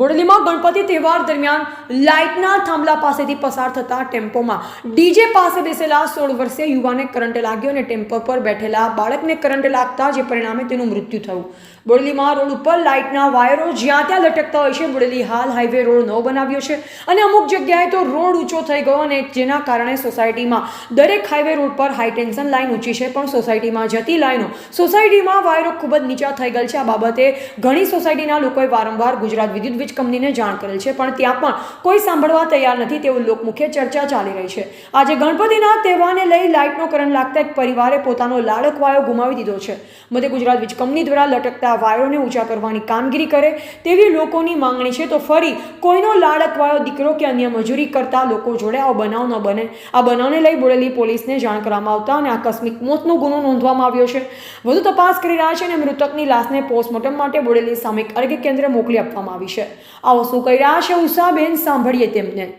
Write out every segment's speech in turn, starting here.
બોડેલીમાં ગણપતિ તહેવાર દરમિયાન લાઇટના થાંભલા પાસેથી પસાર થતા ટેમ્પોમાં ડીજે પાસે બેસેલા સોળ વર્ષીય યુવાને કરંટ લાગ્યો અને ટેમ્પો પર બેઠેલા બાળકને કરંટ લાગતા જે પરિણામે તેનું મૃત્યુ થયું. બોડલીમાં રોડ ઉપર લાઇટના વાયરો જ્યાં ત્યાં લટકતા હોય છે, બોડલી હાલ હાઈવે રોડ નવો બનાવ્યો છે અને અમુક જગ્યાએ તો રોડ ઊંચો થઈ ગયો અને જેના કારણે સોસાયટીમાં દરેક હાઈવે રોડ પર હાઈ ટેન્શન લાઇન ઊંચી છે, પણ સોસાયટીમાં જતી લાઇનો, સોસાયટીમાં વાયરો ખૂબ જ નીચા થઈ ગયેલ છે. આ બાબતે ઘણી સોસાયટીના લોકોએ વારંવાર ગુજરાત વિદ્યુત વીજ કંપનીને જાણ કરેલ છે, પણ ત્યાં પણ કોઈ સાંભળવા તૈયાર નથી તેવું લોકમુખે ચર્ચા ચાલી રહી છે. આજે ગણપતિના તહેવારને લઈ લાઇટનો કરંટ લાગતા એક પરિવારે પોતાનો લાડક વાયો ગુમાવી દીધો છે. મધ્ય ગુજરાત વીજ કંપની દ્વારા લટકતા વાયોને ઊંચા કરવાની કામગીરી કરે તેવી લોકોની માંગણી છે, તો ફરી કોઈનો લાડક વાયો દીકરો કે અન્ય મજૂરી કરતા લોકો જોડે આવો બનાવ ન બને. આ બનાવને લઈ બોડેલી પોલીસને જાણ કરવામાં આવતા અને આકસ્મિક મોતનો ગુનો નોંધવામાં આવ્યો છે. વધુ તપાસ કરી રહ્યા છે અને મૃતકની લાશને પોસ્ટમોર્ટમ માટે બોડેલી સામયિક આરોગ્ય કેન્દ્રે મોકલી આપવામાં આવી છે. આવો શું કહી રહ્યા છે ઉષાબેન? સાંભળીએ તેમને.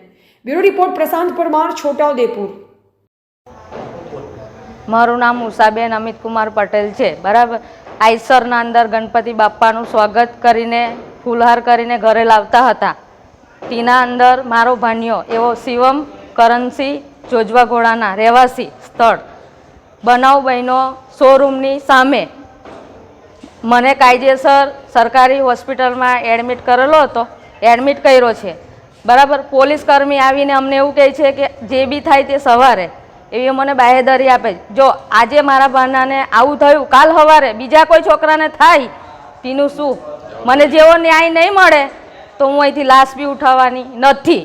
Bureau report Prashant Parmar, Chhota Udepur. મારું નામ ઉષાબેન અમિત કુમાર પટેલ છે. બરાબર? આઈસરના અંદર ગણપતિ બાપ્પાનું સ્વાગત કરીને, ફૂલહાર કરીને ઘરે લાવતા હતા. તેના અંદર મારો ભાણિયો એવો શિવમ કરન્સી જોજવા ઘોડાના રહેવાસી સ્થળ. બનાવ બહેનો શોરૂમની સામે મને કાયદેસર સરકારી હોસ્પિટલમાં એડમિટ કરેલો હતો એડમિટ કર્યો છે. બરાબર? પોલીસ કર્મી આવીને અમને એવું કહે છે કે જે બી થાય તે સવારે. એવી મને બાહેધરી આપે જો આજે મારા ભાનાને આવું થયું કાલ સવારે બીજા કોઈ છોકરાને થાય તેનું શું? મને જેવો ન્યાય નહીં મળે તો હું અહીંથી લાશ બી ઉઠાવવાની નથી.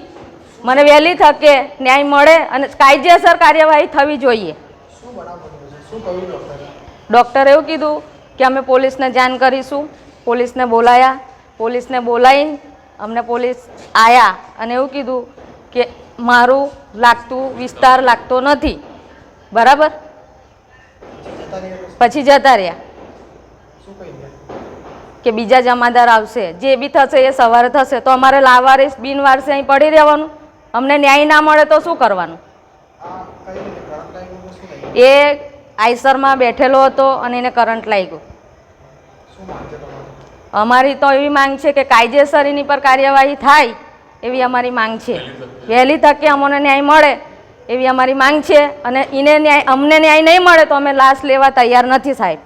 મને વહેલી થકે ન્યાય મળે અને કાયદેસર કાર્યવાહી થવી જોઈએ. ડૉક્ટરે એવું કીધું કે અમે પોલીસને જાણ કરીશું. પોલીસને બોલાયા. પોલીસને બોલાવીને અમને પોલીસ આવ્યા અને એવું કીધું કે મારું લાગતું, વિસ્તાર લાગતો નથી. બરાબર? પછી જતા રહ્યા. કે બીજા જમાદાર આવશે. જે બી થશે એ સવારે થશે. તો અમારે લાવારીસ, બિનવારસે અહીં પડી રહેવાનું. અમને ન્યાય ના મળે તો શું કરવાનું? એ આઈસરમાં બેઠેલો હતો અને એને કરંટ લાગ્યો. અમારી તો એવી માંગ છે કે કાયદેસર એની પર કાર્યવાહી થાય એવી અમારી માંગ છે. વહેલી તકે અમને ન્યાય મળે એવી અમારી માંગ છે અને એને ન્યાય અમને ન્યાય નહીં મળે તો અમે લાશ લેવા તૈયાર નથી સાહેબ.